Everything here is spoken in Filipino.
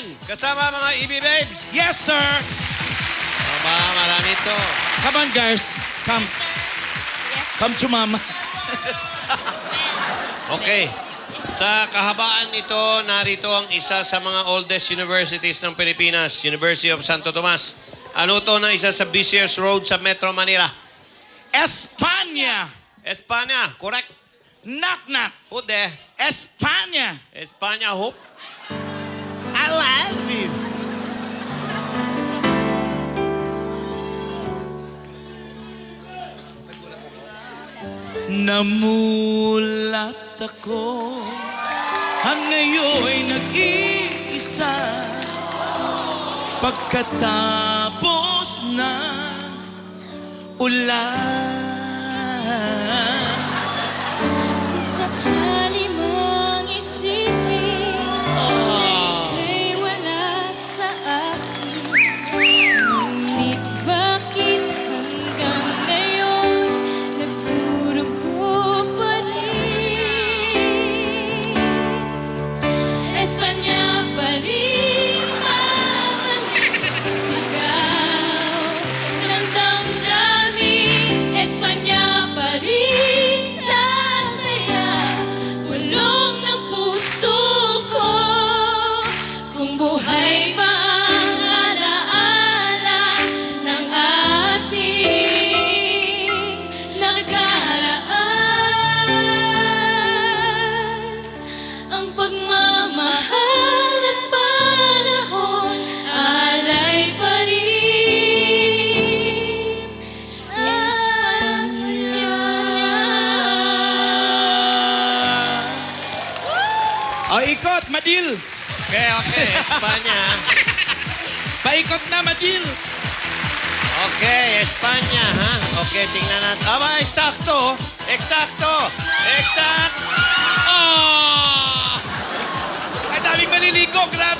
Japan, kasama mga EB Babes. Yes, sir. Aba, marami to. Come on, girls. Come. Come to mama. Okay. Sa kahabaan nito, narito ang isa sa mga oldest universities ng Pilipinas, University of Santo Tomas. Ano to na isa sa busiest road sa Metro Manila? Espanya. Espanya, correct. Knock, knock. Who there? Espanya. Espanya, hope. You. Namulat ako. Ang ngayon nag-iisa. Pagkatapos na ulan. Sakali Kung buhay pa ang alaala Ng ating nakaraan ang pagmamahal at panahon alay pa rin sa O ikot, Madil! Okay, okay. Eh, Espanya. Paikot na, Madil. Okay, Espanya, ha? Okay, tingnan natin. Aba, eksakto. Eksakto. Exact. Oh! Ah! Ang daming maliligo. Grabe.